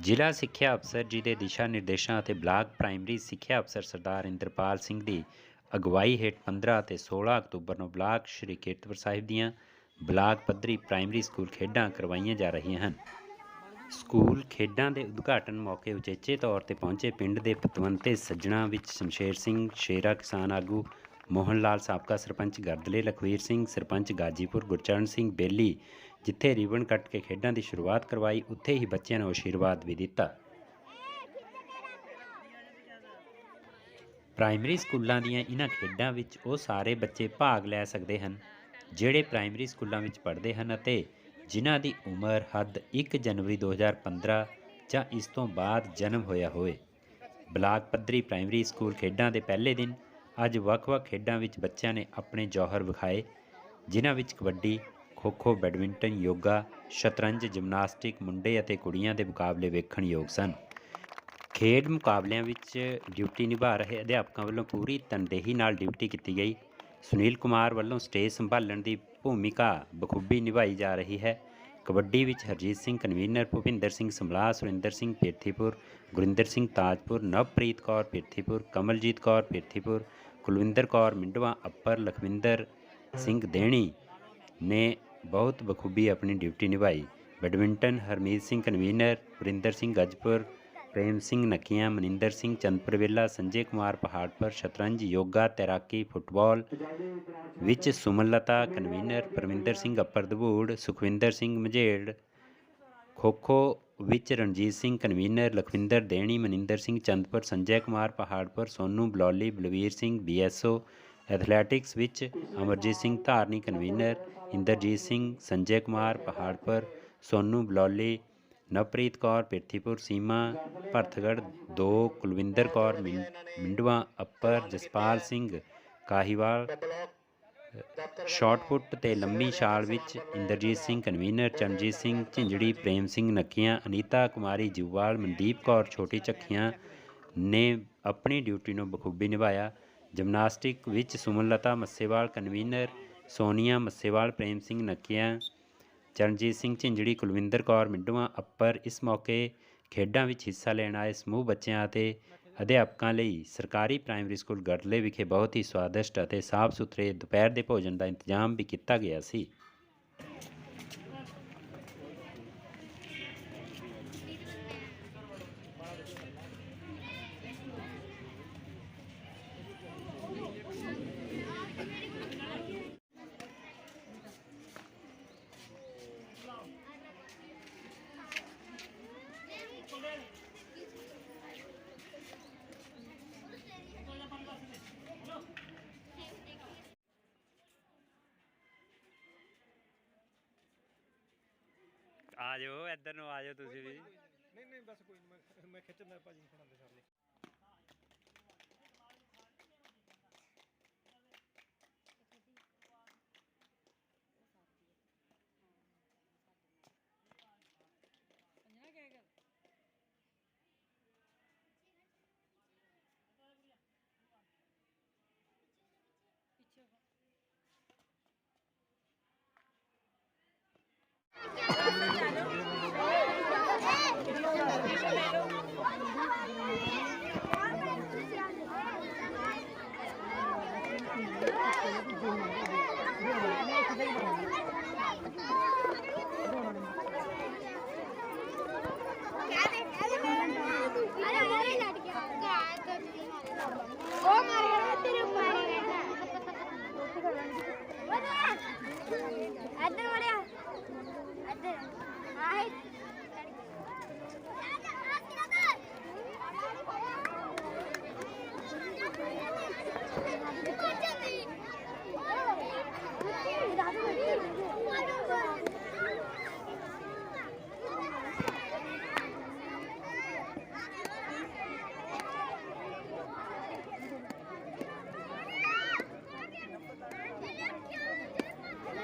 ਜ਼ਿਲ੍ਹਾ ਸਿੱਖਿਆ ਅਫਸਰ ਜੀ ਦੇ ਦਿਸ਼ਾ ਨਿਰਦੇਸ਼ਾਂ ਅਤੇ ਬਲਾਕ ਪ੍ਰਾਇਮਰੀ ਸਿੱਖਿਆ ਅਫਸਰ ਸਰਦਾਰ ਇੰਦਰਪਾਲ ਸਿੰਘ ਦੀ ਅਗਵਾਈ ਹੇਠ 15 ਅਤੇ 16 ਅਕਤੂਬਰ ਨੂੰ ਬਲਾਕ ਸ਼੍ਰੀ ਕੀਰਤਪੁਰ ਸਾਹਿਬ ਦੀਆਂ ਬਲਾਕ ਪੱਧਰੀ ਪ੍ਰਾਇਮਰੀ ਸਕੂਲ ਖੇਡਾਂ ਕਰਵਾਈਆਂ ਜਾ ਰਹੀਆਂ ਹਨ। ਸਕੂਲ ਖੇਡਾਂ ਦੇ ਉਦਘਾਟਨ ਮੌਕੇ ਉਚੇਚੇ ਤੌਰ ਤੇ ਪਹੁੰਚੇ ਪਿੰਡ ਦੇ ਪਤਵੰਤੇ ਸੱਜਣਾ ਵਿੱਚ ਸ਼ਮਸ਼ੇਰ ਸਿੰਘ, ਸ਼ੇਰਾ ਕਿਸਾਨ ਆਗੂ ਮੋਹਨ ਲਾਲ ਸਾਬਕਾ ਸਰਪੰਚ ਗਰਦਲੇ, ਲਖਵੀਰ ਸਿੰਘ, ਸਰਪੰਚ ਗਾਜੀਪੁਰ ਗੁਰਚਰਨ ਸਿੰਘ ਬੇਲੀ, ਜਿੱਥੇ ਰਿਬਨ ਕੱਟ ਕੇ ਖੇਡਾਂ ਦੀ ਸ਼ੁਰੂਆਤ ਕਰਵਾਈ, ਉੱਥੇ ਹੀ ਬੱਚਿਆਂ ਨੂੰ ਆਸ਼ੀਰਵਾਦ ਵੀ ਦਿੱਤਾ। ਪ੍ਰਾਇਮਰੀ ਸਕੂਲਾਂ ਦੀਆਂ ਇਹਨਾਂ ਖੇਡਾਂ ਵਿੱਚ ਉਹ ਸਾਰੇ ਬੱਚੇ ਭਾਗ ਲੈ ਸਕਦੇ ਹਨ, ਜਿਹੜੇ ਪ੍ਰਾਇਮਰੀ ਸਕੂਲਾਂ ਵਿੱਚ ਪੜ੍ਹਦੇ ਹਨ ਅਤੇ ਜਿਨ੍ਹਾਂ ਦੀ ਉਮਰ ਹੱਦ 1 ਜਨਵਰੀ 2015 ਜਾਂ ਇਸ ਤੋਂ ਬਾਅਦ ਜਨਮ ਹੋਇਆ ਹੋਵੇ। ਬਲਾਕ ਪੱਧਰੀ ਪ੍ਰਾਇਮਰੀ ਸਕੂਲ ਖੇਡਾਂ ਦੇ ਪਹਿਲੇ ਦਿਨ ਅੱਜ ਵੱਖ-ਵੱਖ ਖੇਡਾਂ ਵਿੱਚ ਬੱਚਿਆਂ ਨੇ ਆਪਣੇ ਜੌਹਰ ਵਿਖਾਏ, ਜਿਨ੍ਹਾਂ ਵਿੱਚ ਕਬੱਡੀ, ਖੋ-ਖੋ, ਬੈਡਮਿੰਟਨ, ਯੋਗਾ, ਸ਼ਤਰੰਜ, ਜਿਮਨਾਸਟਿਕ, ਮੁੰਡੇ ਅਤੇ ਕੁੜੀਆਂ ਦੇ ਮੁਕਾਬਲੇ ਵੇਖਣ ਯੋਗ ਸਨ। ਖੇਡ ਮੁਕਾਬਲਿਆਂ ਵਿੱਚ ਡਿਊਟੀ ਨਿਭਾ ਰਹੇ ਅਧਿਆਪਕਾਂ ਵੱਲੋਂ ਪੂਰੀ ਤਨਦੇਹੀ ਨਾਲ ਡਿਊਟੀ ਕੀਤੀ ਗਈ। ਸੁਨੀਲ ਕੁਮਾਰ ਵੱਲੋਂ ਸਟੇਜ ਸੰਭਾਲਣ ਦੀ ਭੂਮਿਕਾ ਬਖੂਬੀ ਨਿਭਾਈ ਜਾ ਰਹੀ ਹੈ। ਕਬੱਡੀ ਵਿੱਚ ਹਰਜੀਤ ਸਿੰਘ, ਕਨਵੀਨਰ ਭੁਪਿੰਦਰ ਸਿੰਘ ਸਮਲਾ, ਸੁਰਿੰਦਰ ਸਿੰਘ ਪੀਰਥੀਪੁਰ ਗੁਰਿੰਦਰ ਸਿੰਘ ਤਾਜਪੁਰ, ਨਵਪ੍ਰੀਤ ਕੌਰ ਪੀਰਥੀਪੁਰ ਕਮਲਜੀਤ ਕੌਰ ਪੀਰਥੀਪੁਰ ਕੁਲਵਿੰਦਰ ਕੌਰ, ਮਿੰਡਵਾ ਅੱਪਰ ਲਖਵਿੰਦਰ ਸਿੰਘ ਦੇਣੀ ਨੇ ਬਹੁਤ ਬਖੂਬੀ ਆਪਣੀ ਡਿਊਟੀ ਨਿਭਾਈ। ਬੈਡਮਿੰਟਨ ਹਰਮੀਤ ਸਿੰਘ ਕਨਵੀਨਰ, ਵਰਿੰਦਰ ਸਿੰਘ ਗੱਜਪੁਰ, ਪ੍ਰੇਮ ਸਿੰਘ ਨਕੀਆਂ, ਮਨਿੰਦਰ ਸਿੰਘ ਚੰਦਪੁਰਵੇਲਾ ਸੰਜੇ ਕੁਮਾਰ ਪਹਾੜਪੁਰ ਸ਼ਤਰੰਜ, ਯੋਗਾ, ਤੈਰਾਕੀ, ਫੁੱਟਬਾਲ ਵਿੱਚ ਸੁਮਨਲਤਾ ਕਨਵੀਨਰ ਪਰਮਿੰਦਰ ਸਿੰਘ ਅੱਪਰ ਦਬੂੜ, ਸੁਖਵਿੰਦਰ ਸਿੰਘ ਮਝੇੜ ਖੋ-ਖੋ ਵਿੱਚ Ranjit Singh, convener Lakhwinder Deni, Maninder Singh Chandpur, Sanjay Kumar Paharpur, Sonu Balauli, Balbir Singh BSO, athletics ਵਿੱਚ Amarjit Singh Dharni, convener Inderjit Singh, Sanjay Kumar Paharpur, Sonu Balauli, Navpreet Kaur ਪਿਰਥੀਪੁਰ Seema, Bharatgarh 2 Kulwinder Kaur ਮਿੰ- Mindwa upper, Jaspal Singh Kahiwal shot put ਤੇ ਲੰਮੀ ਛਾਲ ਵਿੱਚ ਇੰਦਰਜੀਤ ਸਿੰਘ, ਕਨਵੀਨਰ ਚਰਨਜੀਤ ਸਿੰਘ, ਝਿੰਜੜੀ ਪ੍ਰੇਮ ਸਿੰਘ, ਨੱਕੀਆਂ, ਅਨੀਤਾ ਕੁਮਾਰੀ ਜੂਵਾਲ ਮਨਦੀਪ ਕੌਰ, ਛੋਟੀ ਚੱਖੀਆਂ ਨੇ ਆਪਣੀ ਡਿਊਟੀ ਨੂੰ ਬਖੂਬੀ ਨਿਭਾਇਆ। ਜਿਮਨਾਸਟਿਕ ਵਿੱਚ ਸੁਮਨਲਤਾ ਮੱਸੇਵਾਲ, ਕਨਵੀਨਰ ਸੋਨੀਆ ਮੱਸੇਵਾਲ, ਪ੍ਰੇਮ ਸਿੰਘ, ਨੱਕੀਆਂ, ਚਰਨਜੀਤ ਸਿੰਘ, ਝਿੰਜੜੀ, ਕੁਲਵਿੰਦਰ ਕੌਰ, ਮਿੱਡੂਆਂ, ਅੱਪਰ ਇਸ ਮੌਕੇ ਖੇਡਾਂ ਵਿੱਚ ਹਿੱਸਾ ਲੈਣ ਆਏ ਸਮੂਹ ਬੱਚਿਆਂ ਅਤੇ ਅਧਿਆਪਕਾਂ ਲਈ ਸਰਕਾਰੀ ਪ੍ਰਾਇਮਰੀ ਸਕੂਲ ਗੜਲੇ ਵਿਖੇ ਬਹੁਤ ਹੀ ਸਵਾਦਿਸ਼ਟ ਅਤੇ ਸਾਫ਼ ਸੁਥਰੇ ਦੁਪਹਿਰ ਦੇ ਭੋਜਨ ਦਾ ਇੰਤਜ਼ਾਮ ਵੀ ਕੀਤਾ ਗਿਆ ਸੀ। ਆ ਜਾਓ ਇੱਧਰ ਨੂੰ ਆ ਜਾਓ ਤੁਸੀਂ ਵੀ। ਨਹੀਂ ਨਹੀਂ ਬਸ ਕੋਈ ਨਹੀਂ ਮੈਂ ਮੈਂ ਖਿੱਚਦਾ ਭਾਜੀ ਫੜਾਉਂਦੇ ਸਾਰੇ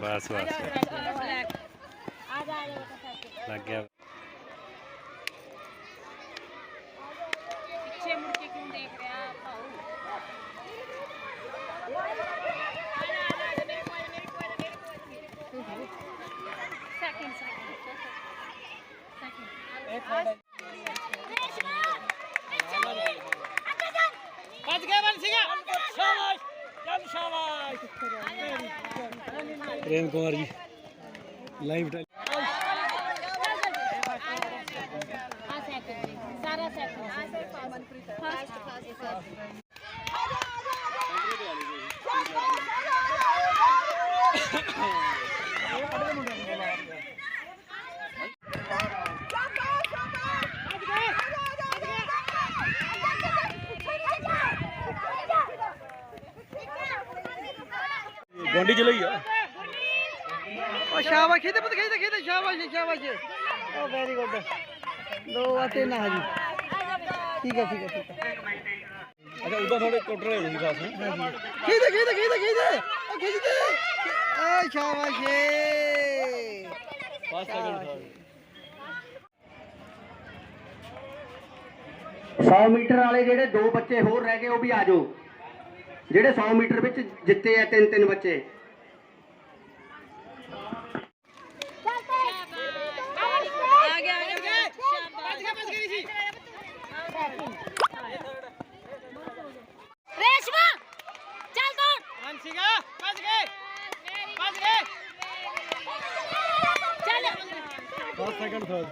ਬਸ ਬਸ। ਲੱਗ ਗਿਆ ਪਿੱਛੇ ਮੁੜ ਕੇ ਕਿਉਂ ਦੇਖ ਰਿਹਾ ਭਾਊ ਸੈਕਿੰਡ ਸੈਕਿੰਡ ਭੱਜ ਗਿਆ ਬਣ ਸੀਗਾ ਸ਼ਾਬਾਸ਼ ਚੱਲ ਸ਼ਾਬਾਸ਼ ਪ੍ਰੇਮ ਕੁਮਾਰ ਜੀ। ਲਾਈਵ ਆ ਸੈਕਿੰਡ ਸਾਰਾ ਸੈਕਿੰਡ ਆ ਸਰ ਮਨਪ੍ਰੀਤ ਫਸਟ ਫਸਟ ਗੋਂਡੀ ਚ ਲਈ ਆ ਉਹ ਸ਼ਾਬਾਸ਼ ਖੇਤੇ ਪੁੱਤ ਖੇਤੇ ਖੇਤੇ ਸ਼ਾਬਾਸ਼ ਸ਼ਾਬਾਸ਼ ਉਹ ਵੈਰੀ ਗੁੱਡ ਦੋ ਆ ਤਿੰਨ ਆ ਜੀ। ਠੀਕ ਹੈ ਠੀਕ ਹੈ ਠੀਕ ਹੈ ਅੱਛਾ ਉਦਾਂ ਥੋੜੇ ਕੋਟਰ ਹੋ ਜਾਂਦੀ ਖਾਸ ਖੇਤੇ ਖੇਤੇ ਖੇਤੇ ਖੇਤੇ ਉਹ ਖੇਤੇ ਓ ਸ਼ਾਬਾਸ਼ ਏ ਫਸਟ ਸੈਕਿੰਡ 100 ਮੀਟਰ ਵਾਲੇ ਜਿਹੜੇ ਦੋ ਬੱਚੇ ਹੋਰ ਰਹਿ ਗਏ ਉਹ ਵੀ ਆ ਜਾਓ। ਜਿਹੜੇ 100 ਮੀਟਰ ਵਿੱਚ ਜਿੱਤੇ ਆ ਤਿੰਨ ਤਿੰਨ ਬੱਚੇ ਆ ਗਿਆ ਆ ਗਿਆ ਸ਼ਾਬਾਸ਼ ਰੇਸ਼ਮਾ ਚੱਲ ਦੌੜ ਬਣ ਸੀਗਾ ਭੱਜ ਗਏ ਭੱਜ ਗਏ ਚੱਲ ਫਸਟ ਸੈਕਿੰਡ ਥਰਡ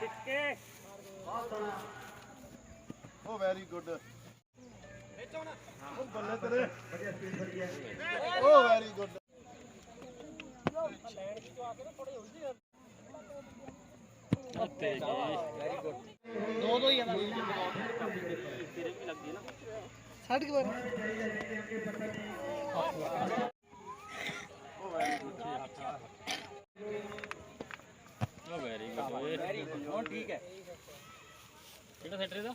ਪਿੱਛੇ ਉਹ ਵੈਰੀ ਗੁੱਡ ਉਹ ਬੱਲੇ ਤੇਰੇ ਉਹ ਵੈਰੀ ਗੁੱਡ ਦੋ ਦੋ ਹੀ ਆ ਛੱਡ ਕੇ ਬਾਹਰ ਵੈਰੀ ਗੁੱਡ ਵੈਰੀ ਗੁੱਡ ਹੁਣ ਠੀਕ ਹੈ ਕਿਹੜਾ ਸੈਂਟਰ ਇਹਦਾ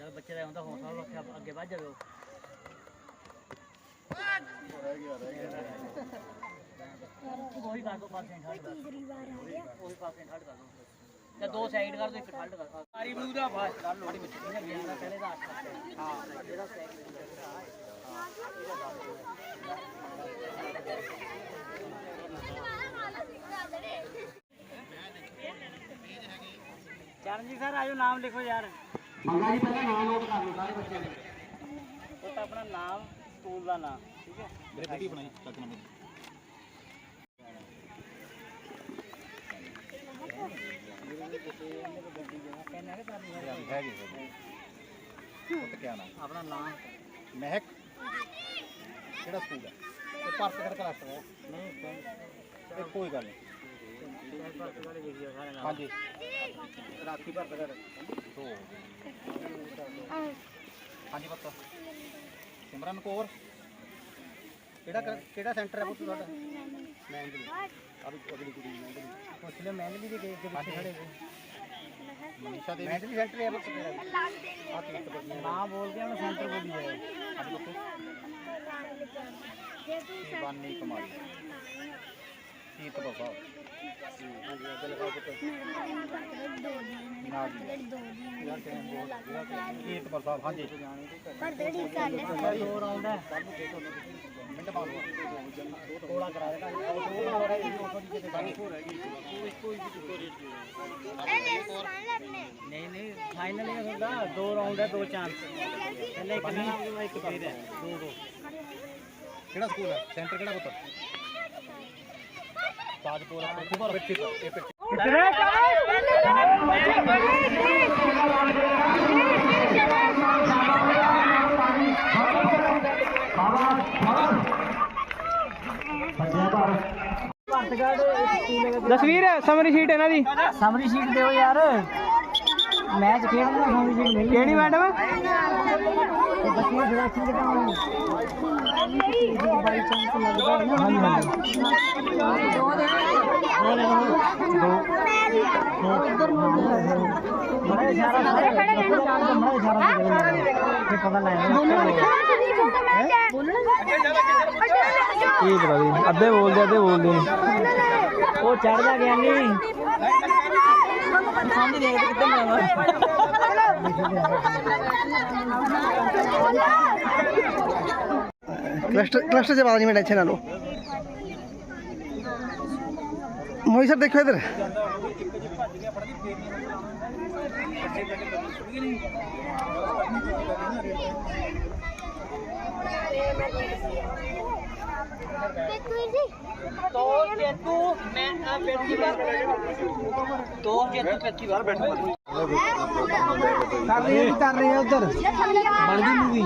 ਜਦ ਬੱਚੇ ਦਾ ਹੁੰਦਾ ਹੌਸਲਾ ਰੱਖਿਆ, ਅੱਗੇ ਵੱਧ ਜਾਵੇ ਉਹ। ਉਹੀ ਕਰ ਦੋ ਪਾਸੇ ਹਟ ਕਰ ਉਹੀ ਪਾਸੇ ਹਟ ਕਰ ਦੋ। ਤੇ ਦੋ ਸਾਈਡ ਕਰ ਦੋ, ਇੱਕ ਹਟ ਕਰ। ਸਾਰੀ ਬਲੂ ਦਾ ਫਾਸਟ ਕਰ ਲੋ ਮਾੜੀ ਬੱਚੀ ਨੇ ਗਿਆ ਦਾ ਪਹਿਲੇ ਦਾ ਅੱਠ ਹਾਂ ਜਿਹੜਾ ਚਰਨਜੀਤ ਸਰ ਆਜੋ, ਨਾਮ ਲਿਖੋ ਯਾਰ। ਮੰਗਾ ਜੀ ਪਹਿਲਾਂ ਨਾਮ ਨੋਟ ਕਰ ਲਓ ਸਾਰੇ ਬੱਚਿਆਂ ਦੇ। ਉਹ ਤਾਂ ਆਪਣਾ ਨਾਮ ਸਕੂਲ ਦਾ ਨਾਮ ਠੀਕ ਹੈ? ਮੇਰੇ ਵੀਡੀਓ ਬਣਾਈ ਚੱਕ ਨੰਬਰ। ਆਪਣਾ ਨਾਮ। ਮਹਿਕ। ਕਿਹੜਾ ਸਕੂਲ ਹੈ? ਤੇ ਭਾਰਤ ਕਰ ਕਲਾਸ ਹੈ ਨਹੀਂ ਇਹ ਕੋਈ ਗੱਲ ਨਹੀਂ। ਹਾਂਜੀ। ਰਾਖੀ ਭਰਤ ਕਰ ਦੋ ਹਾਂਜੀ ਪੁੱਤ। ਸਿਮਰਨ ਕੌਰ। ਕਿਹੜਾ ਕਰ- ਕਿਹੜਾ ਸੈਂਟਰ ਹੈ ਪੁੱਤ ਤੁਹਾਡਾ? ਮੈਂਗਲੀ ਅਭੀ ਅਗਲੀ ਕੁੜੀ ਮੈਂਗਲੀ ਪੁੱਛ ਲਿਓ ਮੈਂ ਵੀ ਦੇ ਦੇ ਪਿੱਛੇ ਖੜੇ ਮਨੀਸ਼ਾ ਮੈਂਟਲੀ ਸੈਂਟਰ ਹੈ ਪੁੱਤ ਤੇਰਾ। ਆ ਤਿੰਨ ਬੱਚੀਆਂ ਨਾਮ ਬੋਲ ਕੇ ਉਹਨੂੰ ਸੈਂਟਰ ਬੋਲੀ ਜਾਏ। ਹਾਂਜੀ ਪੁੱਤ ਸ਼ਿਵਾਨੀ ਕੁਮਾਰੀ। ਕੀਰਤ ਬਾਬਾ ਹੋਰ ਆਉਂਦਾ ਮਿੰਟ ਬਾਅਦ ਕੋਲਾ ਕਰਾ ਦੇਗਾ ਹੋ ਰਹੀ ਨਹੀਂ ਨਹੀਂ ਫਾਈਨਲ ਹੀ ਹੁੰਦਾ ਦੋ ਰਾਉਂਡ ਹੈ ਦੋ ਚਾਂਸ ਪਹਿਲੇ ਇੱਕ ਨਾਲ ਇੱਕ ਫੇਰ ਹੈ ਦੋ ਦੋ। ਕਿਹੜਾ ਸਕੂਲ ਹੈ? ਸੈਂਟਰ ਕਿਹੜਾ ਪੁੱਤ? ਤਾਜਪੁਰ ਪਿੱਠੀ ਜਸਵੀਰ ਸਮਰੀ ਸ਼ੀਟ ਇਹਨਾਂ ਦੀ। ਸਮਰੀ ਸ਼ੀਟ ਦਿਓ ਯਾਰ। ਮੈਚ ਖੇਡਣਾ ਸਮਰੀ ਸ਼ੀਟ ਮਿਲ ਕਿਹੜੀ ਮੈਡਮ? ਤੇ ਬੱਚੇ ਸਿਲੈਕਸ਼ਨ ਕਿਦਾਂ ਬਾਈ ਚਾਂਸ ਲੱਗਦਾ ਹਾਂਜੀ ਹਾਂਜੀ ਦੋ ਦੇ ਬੜਾ ਇਸ਼ਾਰਾ ਬੜਾ ਇਸ਼ਾਰਾ ਇਹ ਪਤਾ ਲੱਗ ਕੀ ਪਤਾ ਨਹੀਂ ਅੱਧੇ ਬੋਲਦੇ ਅੱਧੇ ਬੋਲਦੇ ਨਹੀਂ। ਉਹ ਚੜਦਾ ਗਿਆ ਨਹੀਂ ਸਮਝ ਨਹੀਂ ਆਇਆ ਕਿੱਦਾਂ ਮੈਂ ਕਲਸਟਰ ਕਲਸਟਰ ਚ ਪਤਾ ਨਹੀਂ ਮੈਂ ਟੈਨਸ਼ਨ ਨਾ। ਲਓ ਮੋਈ ਸਰ ਦੇਖੋ ਇਧਰ। ਦੋ ਜੇਤੂ, ਮੈਂ ਆ ਬੈਠੀ ਬਾਰ ਦੋ ਜੇਤੂ ਕੱਚੀ ਕਰ ਰਹੇ ਨੇ ਕਰ ਰਹੇ ਉਧਰ ਬਣ ਗਈ ਮੂਵੀ